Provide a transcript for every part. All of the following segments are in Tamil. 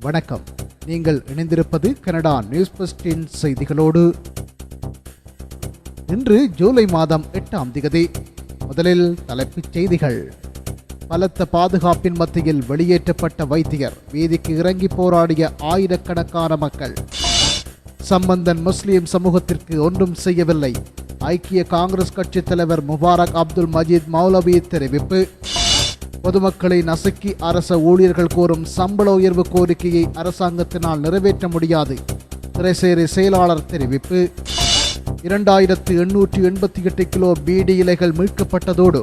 வணக்கம். நீங்கள் இணைந்திருப்பது கனடா நியூஸ் பஸ்டின் செய்திகளோடு. இன்று ஜூலை மாதம் எட்டாம் திகதி. முதலில் தலைப்புச் செய்திகள். பலத்த பாதுகாப்பின் மத்தியில் வெளியேற்றப்பட்ட வைத்தியர் வீதிக்கு இறங்கி போராடிய ஆயிரக்கணக்கான மக்கள். சம்பந்தன் முஸ்லிம் சமூகத்திற்கு ஒன்றும் செய்யவில்லை. ஐக்கிய காங்கிரஸ் கட்சித் தலைவர் முபாரக் அப்துல் மஜீத் மௌலவி தெரிவிப்பு. பொதுமக்களை நசுக்கி அரச ஊழியர்கள் கோரும் சம்பள உயர்வு கோரிக்கையை அரசாங்கத்தினால் நிறைவேற்ற முடியாது. திரைசேரி செயலாளர் தெரிவிப்பு. இரண்டாயிரத்து எண்ணூற்றி எண்பத்தி எட்டு கிலோ பீடி இலைகள் மீட்கப்பட்டதோடு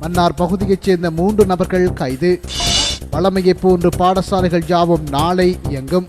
மன்னார் பகுதியைச் சேர்ந்த மூன்று நபர்கள் கைது. வளமையை போன்று பாடசாலைகள் யாவும் நாளை இயங்கும்.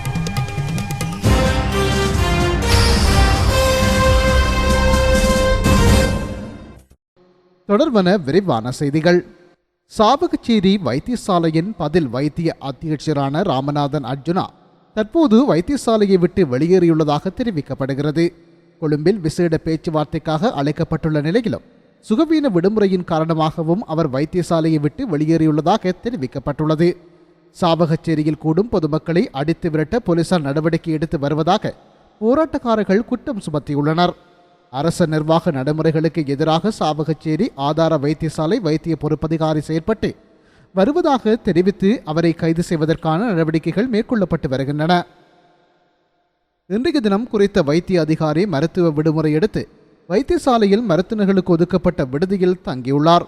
தொடர்பன விரிவான செய்திகள். சாவகச்சேரி வைத்தியசாலையின் பதில் வைத்திய அத்தியட்சரான ராமநாதன் அர்ஜுனா தற்போது வைத்தியசாலையை விட்டு வெளியேறியுள்ளதாக தெரிவிக்கப்படுகிறது. கொழும்பில் விசேட பேச்சுவார்த்தைக்காக அழைக்கப்பட்டுள்ள நிலையிலும் சுகவீன விடுமுறையின் காரணமாகவும் அவர் வைத்தியசாலையை விட்டு வெளியேறியுள்ளதாக தெரிவிக்கப்பட்டுள்ளது. சாவகச்சேரியில் கூடும் பொதுமக்களை அடித்து விரட்ட போலீசார் நடவடிக்கை எடுத்து வருவதாக போராட்டக்காரர்கள் குற்றம் சுமத்தியுள்ளனர். அரச நிர்வாக நடைமுறைகளுக்கு எதிராக சாவகச்சேரி ஆதார வைத்தியசாலை வைத்திய பொறுப்பதிகாரி செயற்பட்டு வருவதாக தெரிவித்து அவரை கைது செய்வதற்கான நடவடிக்கைகள் மேற்கொள்ளப்பட்டு வருகின்றன. இன்றைய தினம் குறித்த வைத்திய அதிகாரி மருத்துவ விடுமுறை எடுத்து வைத்தியசாலையில் மருத்துவர்களுக்கு ஒதுக்கப்பட்ட விடுதியில் தங்கியுள்ளார்.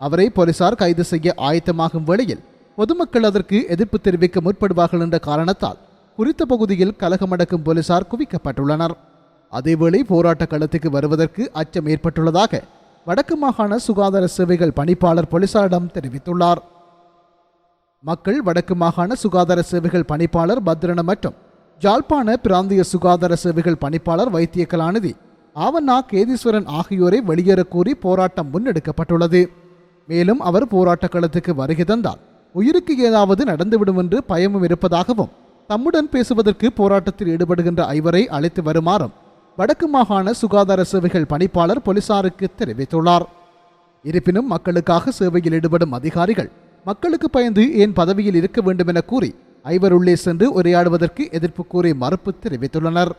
அவரை போலீசார் கைது செய்ய ஆயத்தமாகும் வேளையில் பொதுமக்கள் அதற்கு எதிர்ப்பு தெரிவிக்க முற்படுவார்கள் என்ற காரணத்தால் குறித்த பகுதியில் கலகமடக்கும் போலீசார் குவிக்கப்பட்டுள்ளனர். அதேவேளை போராட்ட களத்துக்கு வருவதற்கு அச்சம் ஏற்பட்டுள்ளதாக வடக்கு மாகாண சுகாதார சேவைகள் பணிப்பாளர் போலீசாரிடம் தெரிவித்துள்ளார். மக்கள் வடக்கு மாகாண சுகாதார சேவைகள் பணிப்பாளர் பத்ரன மற்றும் ஜாழ்ப்பாண பிராந்திய சுகாதார சேவைகள் பணிப்பாளர் வைத்திய கலாநிதி ஆவண்ணா கேதீஸ்வரன் ஆகியோரை வெளியேறக் கூறி போராட்டம் முன்னெடுக்கப்பட்டுள்ளது. மேலும் அவர் போராட்ட களத்துக்கு வருகை தந்தால் உயிருக்கு ஏதாவது நடந்துவிடும் என்று பயமும் இருப்பதாகவும் தம்முடன் பேசுவதற்கு போராட்டத்தில் ஈடுபடுகின்ற ஐவரை அழைத்து வருமாறும் வடக்கு மாகாண சுகாதார சேவைகள் பணிப்பாளர் போலீசாருக்கு தெரிவித்துள்ளார். இருப்பினும் மக்களுக்காக சேவையில் ஈடுபடும் அதிகாரிகள் மக்களுக்கு பயந்து ஏன் பதவியில் இருக்க வேண்டும் என கூறி ஐவர் உள்ளே சென்று உரையாடுவதற்கு எதிர்ப்பு கூறி மறுப்பு தெரிவித்துள்ளனர்.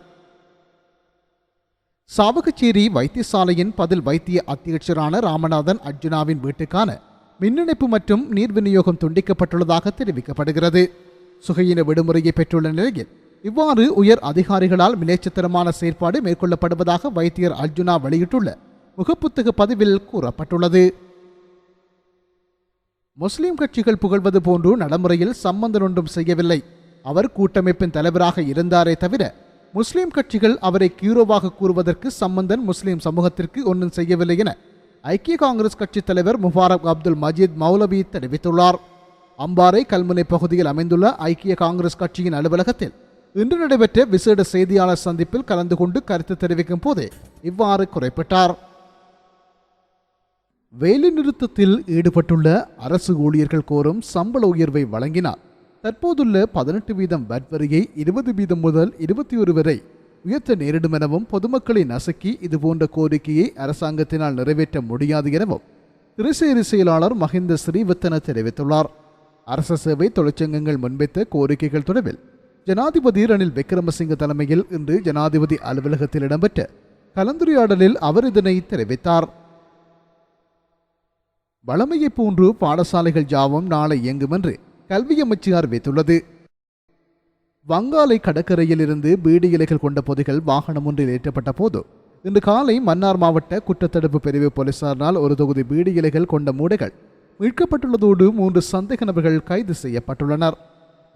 சாவகச்சேரி வைத்தியசாலையின் பதில் வைத்திய அத்தியட்சரான ராமநாதன் அர்ஜுனாவின் வீட்டுக்கான மின்னிணைப்பு மற்றும் நீர் விநியோகம் துண்டிக்கப்பட்டுள்ளதாக தெரிவிக்கப்படுகிறது. சுகையின விடுமுறையை பெற்றுள்ள நிலையில் இவ்வாறு உயர் அதிகாரிகளால் வினைச்சத்திரமான செயற்பாடு மேற்கொள்ளப்படுவதாக வைத்தியர் அர்ஜுனா வெளியிட்டுள்ள முகப்புத்தக பதிவில் கூறப்பட்டுள்ளது. முஸ்லிம் கட்சிகள் புகழ்வது போன்று நடைமுறையில் சம்பந்தன் ஒன்றும் செய்யவில்லை. அவர் கூட்டமைப்பின் தலைவராக இருந்தாரே தவிர முஸ்லிம் கட்சிகள் அவரை கீரோவாக கூறுவதற்கு சம்பந்தன் முஸ்லிம் சமூகத்திற்கு ஒன்றும் செய்யவில்லை என ஐக்கிய காங்கிரஸ் கட்சி தலைவர் முபாரக் அப்துல் மஜீத் மௌலவி தெரிவித்துள்ளார். அம்பாறை கல்முனை பகுதியில் அமைந்துள்ள ஐக்கிய காங்கிரஸ் கட்சியின் அலுவலகத்தில் இன்று நடைபெற்ற விசேட செய்தியாளர் சந்திப்பில் கலந்து கொண்டு கருத்து தெரிவிக்கும் போதே இவ்வாறு குறிப்பிட்டார். வேலைநிறுத்தத்தில் ஈடுபட்டுள்ள அரசு ஊழியர்கள் கோரும் சம்பள உயர்வை வழங்கினார் தற்போதுள்ள பதினெட்டு வீதம் வட்வரியை இருபது வீதம் முதல் இருபத்தி ஒரு வரை உயர்த்த நேரிடும் எனவும் பொதுமக்களை நசுக்கி இதுபோன்ற கோரிக்கையை அரசாங்கத்தினால் நிறைவேற்ற முடியாது எனவும் திருச்சேரி செயலாளர் மஹிந்த ஸ்ரீவத்தன தெரிவித்துள்ளார். அரச சேவை தொழிற்சங்கங்கள் முன்வைத்த கோரிக்கைகள் தொடர்பில் ஜனாதிபதி ரணில் விக்ரமசிங்க தலைமையில் இன்று ஜனாதிபதி அலுவலகத்தில் இடம்பெற்ற கலந்துரையாடலில் அவர் இதனை தெரிவித்தார். வளமையைப் போன்று பாடசாலைகள் யாவும் நாளை இயங்கும் என்று கல்வி அமைச்சு அறிவித்துள்ளது. வங்காளை கடற்கரையில் இருந்து பீடி இலைகள் கொண்ட பொதிகள் வாகனம் ஒன்றில் ஏற்றப்பட்ட போது இன்று காலை மன்னார் மாவட்ட குற்றத்தடுப்பு பிரிவு போலீசாரினால் ஒரு தொகுதி பீடி இலைகள் கொண்ட மூடைகள் மீட்கப்பட்டுள்ளதோடு மூன்று சந்தேக நபர்கள் கைது செய்யப்பட்டுள்ளனர்.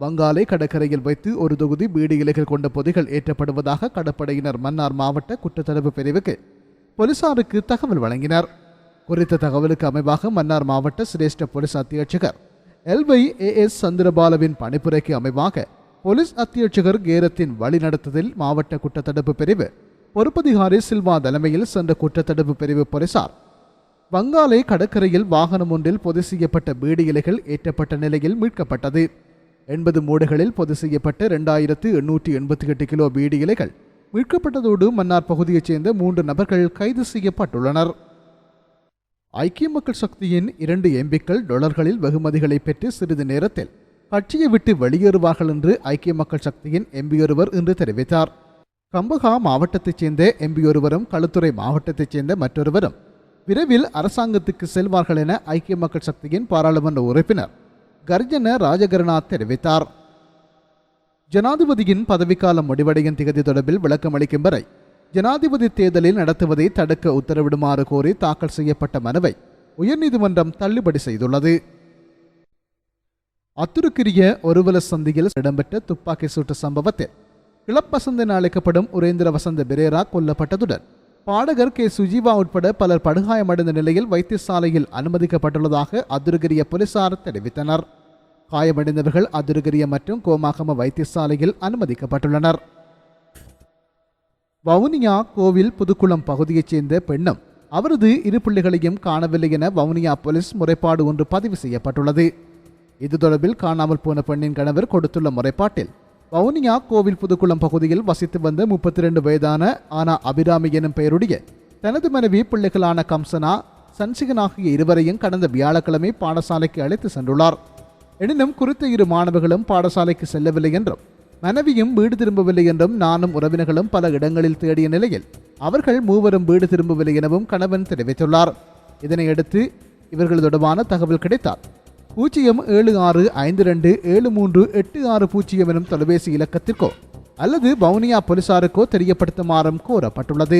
வங்காளை கடற்கரையில் வைத்து ஒரு தொகுதி பீடி இலைகள் கொண்ட பொதிகள் ஏற்றப்படுவதாக கடற்படையினர் மன்னார் மாவட்ட குற்றத்தடுப்பு பிரிவுக்கு போலீசாருக்கு தகவல் வழங்கினர். குறித்த தகவலுக்கு அமைவாக மன்னார் மாவட்ட சிரேஷ்ட போலீஸ் அத்தியட்சகர் எல்வை ஏ எஸ் சந்திரபாலவின் பணிப்புரைக்கு அமைவாக போலீஸ் அத்தியட்சகர் கேரத்தின் வழிநடத்துதலில் மாவட்ட குற்றத்தடுப்பு பிரிவு பொறுப்பதிகாரி சில்வா தலைமையில் சென்ற குற்றத்தடுப்பு பிரிவு போலீசார். வங்காளை கடற்கரையில் வாகனம் ஒன்றில் பொது செய்யப்பட்ட பீடி இலைகள் ஏற்றப்பட்ட நிலையில் மீட்கப்பட்டது. எண்பது மூடுகளில் பொது செய்யப்பட்ட இரண்டாயிரத்து எண்ணூற்றி எண்பத்தி எட்டு கிலோ பீடி இலைகள். மீட்கப்பட்டதோடு மன்னார் பகுதியைச் சேர்ந்த மூன்று நபர்கள் கைது செய்யப்பட்டுள்ளனர். ஐக்கிய மக்கள் சக்தியின் இரண்டு எம்பிக்கள் டொலர்களில் வெகுமதிகளை பெற்று சிறிது நேரத்தில் கட்சியை விட்டு வெளியேறுவார்கள் என்று ஐக்கிய மக்கள் சக்தியின் எம்பி ஒருவர் இன்று தெரிவித்தார். கம்பகா மாவட்டத்தைச் சேர்ந்த எம்பி ஒருவரும் களுத்துறை மாவட்டத்தைச் சேர்ந்த மற்றொருவரும் விரைவில் அரசாங்கத்துக்கு செல்வார்கள் என ஐக்கிய மக்கள் சக்தியின் பாராளுமன்ற உறுப்பினர் கர்ஜன ராஜகருணா தெரிவித்தார். ஜனாதிபதியின் பதவிக்காலம் முடிவடையும் திகதி தொடர்பில் விளக்கம் அளிக்கும் வரை ஜனாதிபதி தேர்தலில் நடத்துவதை தடுக்க உத்தரவிடுமாறு கோரி தாக்கல் செய்யப்பட்ட மனுவை உயர்நீதிமன்றம் தள்ளுபடி செய்துள்ளது. அத்துருக்கிரிய ஒருவல சந்தியில் இடம்பெற்ற துப்பாக்கி சூட்டு சம்பவத்தில் இளப்பசந்த் என அழைக்கப்படும் உரேந்திர வசந்த பிரேரா கொல்லப்பட்டதுடன் பாடகர் கே சுஜீவா உட்பட பலர் படுகாயமடைந்த நிலையில் வைத்தியசாலையில் அனுமதிக்கப்பட்டுள்ளதாக அதுருகிரிய போலீசார் தெரிவித்தனர். காயமடைந்தவர்கள் அதுருகிரிய மற்றும் கோமாகம வைத்தியசாலையில் அனுமதிக்கப்பட்டுள்ளனர். வவுனியா கோவில் புதுக்குளம் பகுதியைச் சேர்ந்த பெண்ணும் அவரது இரு பிள்ளைகளையும் காணவில்லை என வவுனியா போலீஸ் முறைப்பாடு ஒன்று பதிவு செய்யப்பட்டுள்ளது. இது தொடர்பில் காணாமல் போன பெண்ணின் கணவர் கொடுத்துள்ள முறைப்பாட்டில் வவுனியா கோவில் புதுக்குளம் பகுதியில் வசித்து வந்த முப்பத்தி ரெண்டு வயதான ஆனா அபிராமி எனும் பெயருடைய தனது மனைவி பிள்ளைகளான கம்சனா சன்சிகன் ஆகிய இருவரையும் கடந்த வியாழக்கிழமை பாடசாலைக்கு அழைத்து சென்றுள்ளார். எனினும் குறித்த இரு மாணவர்களும் பாடசாலைக்கு செல்லவில்லை என்றும் மனைவியும் வீடு திரும்பவில்லை என்றும் நானும் உறவினர்களும் பல இடங்களில் தேடிய நிலையில் அவர்கள் மூவரும் வீடு திரும்பவில்லை எனவும் கணவன் தெரிவித்துள்ளார். இதனையடுத்து இவர்கள் தொடர்பான தகவல் கிடைத்தார் பூஜ்ஜியம் ஏழு ஆறு ஐந்து ரெண்டு ஏழு மூன்று எட்டு ஆறு பூஜ்ஜியம் எனும் தொலைபேசி இலக்கத்திற்கோ அல்லது வவுனியா போலீசாருக்கோ தெரியப்படுத்துமாறும் கோரப்பட்டுள்ளது.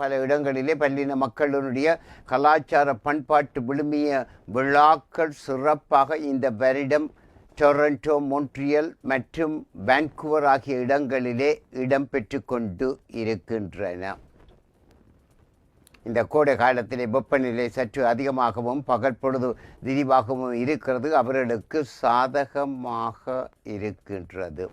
பல இடங்களிலே பல்லின மக்களுடைய கலாச்சார பண்பாட்டு விழுமிய விழாக்கள் சிறப்பாக இந்த வருடம் டொரண்டோ மொன்ட்ரியல் மற்றும் வான்குவர் ஆகிய இடங்களிலே இடம்பெற்று கொண்டு இருக்கின்றன. இந்த கோடை காலத்திலே வெப்பநிலை சற்று அதிகமாகவும் பகல் பொழுது விரிவாகவும் இருக்கிறது. அவர்களுக்கு சாதகமாக இருக்கின்றது.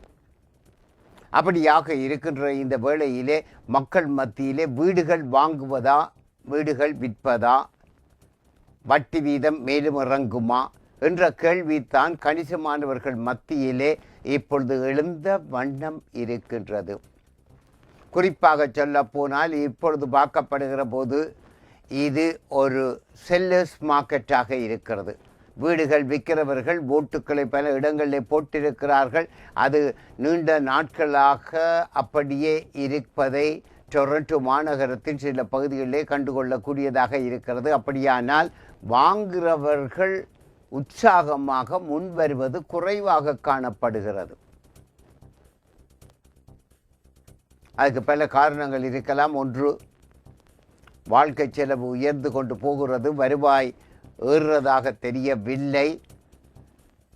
அப்படியாக இருக்கின்ற இந்த வேளையிலே மக்கள் மத்தியிலே வீடுகள் வாங்குவதா வீடுகள் விற்பதா வட்டி வீதம் மேலும் இறங்குமா என்ற கேள்வித்தான் கணிசமானவர்கள் மத்தியிலே இப்பொழுது எழுந்த வண்ணம் இருக்கின்றது. குறிப்பாக சொல்ல போனால் இப்பொழுது பார்க்கப்படுகிற போது இது ஒரு செல்லர்ஸ் மார்க்கெட்டாக இருக்கிறது. வீடுகள் விற்கிறவர்கள் ஓட்டுக்களை பல இடங்களில் போட்டிருக்கிறார்கள். அது நீண்ட நாட்களாக அப்படியே இருப்பதை டொரண்டோ மாநகரத்தின் சில பகுதிகளிலே கண்டுகொள்ளக்கூடியதாக இருக்கிறது. அப்படியானால் வாங்குகிறவர்கள் உற்சாகமாக முன்வருவது குறைவாக காணப்படுகிறது. அதுக்கு பல காரணங்கள் இருக்கலாம். ஒன்று வாழ்க்கை செலவு உயர்ந்து கொண்டு போகிறது. வருவாய் ஏறுறதாக தெரியவில்லை.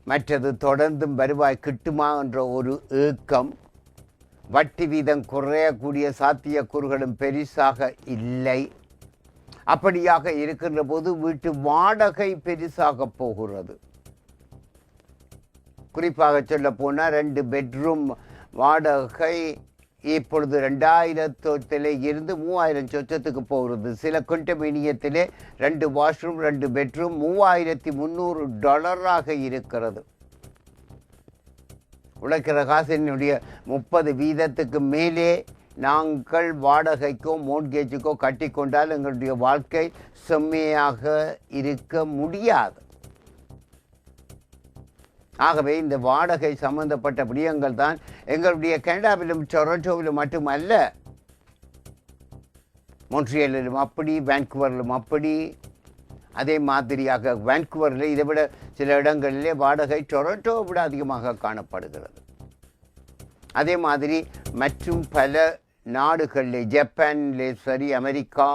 மற்றது தொடர்ந்தும் வருவாய் கிட்டுமா என்ற ஒரு ஏக்கம். வட்டி வீதம் குறையக்கூடிய சாத்தியக்கூறுகளும் பெரிசாக இல்லை. அப்படியாக இருக்கின்ற போது வீட்டு வாடகை பெரிசாக போகிறது. குறிப்பாக சொல்ல போனால் ரெண்டு பெட்ரூம் வாடகை இப்பொழுது ரெண்டாயிரத்தில் இருந்து மூவாயிரம் சொச்சத்துக்கு போகிறது. சில குண்டமினியத்திலே ரெண்டு வாஷ்ரூம் ரெண்டு பெட்ரூம் மூவாயிரத்தி முந்நூறு டாலராக இருக்கிறது. உழைக்கிற காசினுடைய முப்பது வீதத்துக்கு மேலே நாங்கள் வாடகைக்கோ மோட்கேஜுக்கோ கட்டிக்கொண்டால் எங்களுடைய வாழ்க்கை செம்மையாக இருக்க முடியாது. ஆகவே இந்த வாடகை சம்பந்தப்பட்ட விடயங்கள் தான் எங்களுடைய கனடாவிலும் டொரண்டோவிலும் மட்டுமல்ல மொன்ட்ரியலிலும் அப்படி வேன்குவரிலும் அப்படி. அதே மாதிரியாக வேன்குவரில் இதை விட சில இடங்களிலே வாடகை டொரண்டோவை விட அதிகமாக காணப்படுகிறது. அதே மாதிரி மற்றும் பல நாடுகளில் ஜப்பான்லே சரி அமெரிக்கா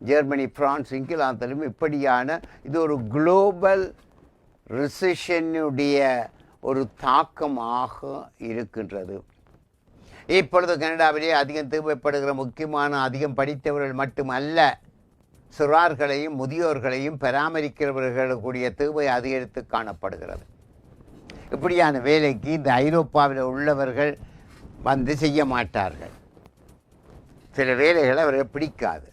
ஜெர்மனி பிரான்ஸ் இங்கிலாந்திலும் இப்படியான இது ஒரு குளோபல் ரிசிஷனுடைய ஒரு தாக்கமாக இருக்கின்றது. இப்பொழுது கனடாவிலே அதிகம் தேவைப்படுகிற முக்கியமான அதிகம் படித்தவர்கள் மட்டுமல்ல சிறார்களையும் முதியோர்களையும் பராமரிக்கிறவர்களுடைய தேவை அதிகரித்து காணப்படுகிறது. இப்படியான வேலைக்கு இந்த ஐரோப்பாவில் உள்ளவர்கள் வந்து செய்ய மாட்டார்கள். சில வேலைகளை அவர்கள் பிடிக்காது.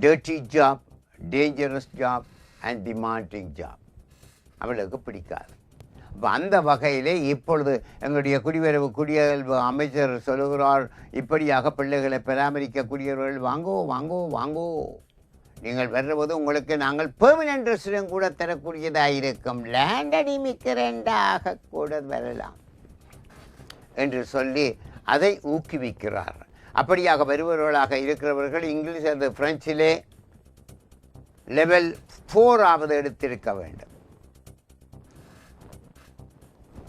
Dirty job dangerous job and demanding job அவளுக்கு பிடிக்காது. அப்போ அந்த வகையிலே இப்பொழுது எங்களுடைய குடிவரவு குடியரவு அமைச்சர் சொல்லுகிறார் இப்படியாக பிள்ளைகளை பராமரிக்கக்கூடியவர்கள் வாங்கோ வாங்கோ வாங்கோ. நீங்கள் வர்றபோது உங்களுக்கு நாங்கள் பெர்மனன்ட் ரெசிடென்ட் கூட தரக்கூடியதாக இருக்கும். லேண்ட் அடிமிக்கிறண்டாக கூட வரலாம். என்று சொல்லி அதை ஊக்குவிக்கிறார். அப்படியாக வருபவர்களாக இருக்கிறவர்கள் இங்கிலீஷ் அந்த பிரெஞ்சிலே லெவல் ஃபோராவது எடுத்திருக்க வேண்டும்.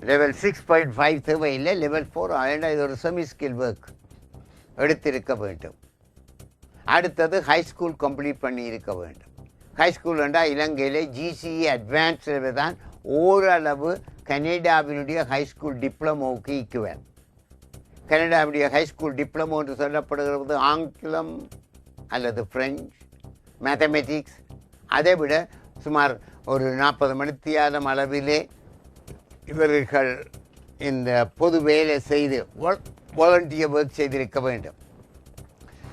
லெவல் சிக்ஸ் பாயிண்ட் ஃபைவ் தேவையில்லை. லெவல் ஃபோர் ஏன்னா இது ஒரு செமி ஸ்கில் ஒர்க் எடுத்திருக்க வேண்டும். அடுத்தது ஹை ஸ்கூல் கம்ப்ளீட் பண்ணி இருக்க வேண்டும். ஹை ஸ்கூல் என்றால் இலங்கையிலே ஜிசிஇ அட்வான்ஸ் தான் ஓரளவு கனடாவினுடைய ஹை ஸ்கூல் டிப்ளமோவுக்கு ஈக்குவல் கனடாவுடைய ஹை ஸ்கூல் டிப்ளமோ என்று சொல்லப்படுகிறது ஆங்கிலம் அல்லது ஃப்ரெஞ்ச் மேத்தமெட்டிக்ஸ் அதை விட சுமார் ஒரு நாற்பது மணித்தியாலம் அளவிலே இவர்கள் இந்த பொது வேலை செய்து வாலண்டியர் ஒர்க் செய்திருக்க வேண்டும்.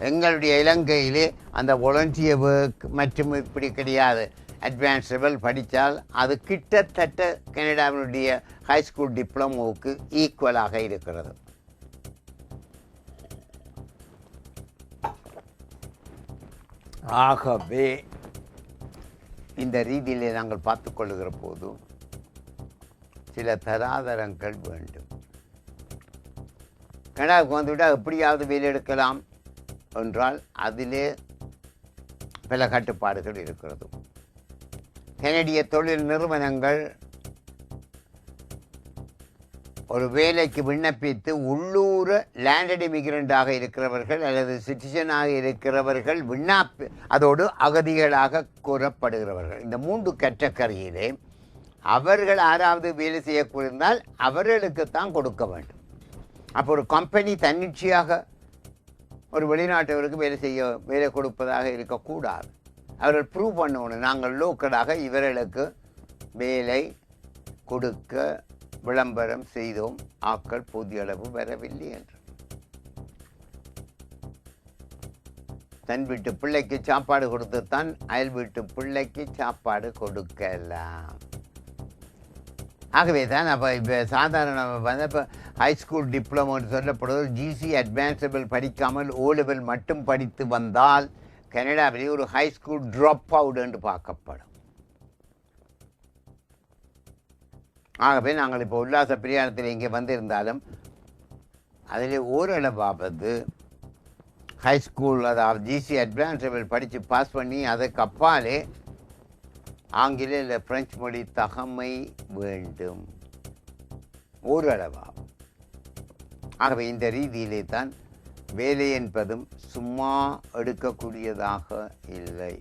எங்களுடைய இலங்கையிலே அந்த வாலண்டியர் ஒர்க் மற்றும் இப்படி கிடையாது. அட்வான்ஸ் லெவல் படித்தால் அது கிட்டத்தட்ட கனடாவினுடைய ஹை ஸ்கூல் டிப்ளமோவுக்கு ஈக்குவலாக இருக்கிறது. ஆகவே இந்த ரீதியிலே நாங்கள் பார்த்து கொள்ளுகிற சில தராதரங்கள் வேண்டும். கனடாவுக்கு வந்துவிட்டால் எப்படியாவது வேலை எடுக்கலாம் என்றால் அதிலே பல கட்டுப்பாடுகள் இருக்கிறது. கனடிய தொழில் நிறுவனங்கள் ஒரு வேலைக்கு விண்ணப்பித்து உள்ளூர் லேண்டட் இமிகிரண்டாக இருக்கிறவர்கள் அல்லது சிட்டிசனாக இருக்கிறவர்கள் விண்ணப்பி அதோடு அகதிகளாக கூறப்படுகிறவர்கள். இந்த மூன்று கேட்டகரியிலே அவர்கள் யாராவது வேலை செய்யக்கூடியிருந்தால் அவர்களுக்குத்தான் கொடுக்க வேண்டும். அப்போ ஒரு கம்பெனி தன்னிச்சையாக ஒரு வெளிநாட்டவருக்கு வேலை செய்ய வேலை கொடுப்பதாக இருக்கக்கூடாது. அவர்கள் ப்ரூவ் பண்ணணும் நாங்கள் லோக்கலாக இவர்களுக்கு வேலை கொடுக்க விளம்பரம் செய்தோம். ஆக்கள் போதிய அளவு வரவில்லை என்று. தன் வீட்டு பிள்ளைக்கு சாப்பாடு கொடுத்துத்தான் அயல் வீட்டு பிள்ளைக்கு சாப்பாடு கொடுக்கலாம். ஆகவே தான் அப்போ இப்போ சாதாரண வந்து இப்போ ஹைஸ்கூல் டிப்ளமோன்னு சொல்லப்படுவது ஜிசி அட்வான்ஸபிள் படிக்காமல் ஓ லெவல் மட்டும் படித்து வந்தால் கனடாவிலே ஒரு ஹைஸ்கூல் ட்ராப் அவுட் என்று பார்க்கப்படும். ஆகவே நாங்கள் இப்போ உல்லாச பிரியாணத்தில் இங்கே வந்திருந்தாலும் அதில் ஓரளவாவது ஹைஸ்கூல் அதாவது ஜிசி அட்வான்ஸபிள் படித்து பாஸ் பண்ணி அதுக்கு அப்பாலே ஆங்கில இல்லை பிரெஞ்சு மொழி தகமை வேண்டும். ஓரளவா ஆகவே இந்த ரீதியிலே தான் வேலை என்பதும் சும்மா எடுக்கக்கூடியதாக இல்லை.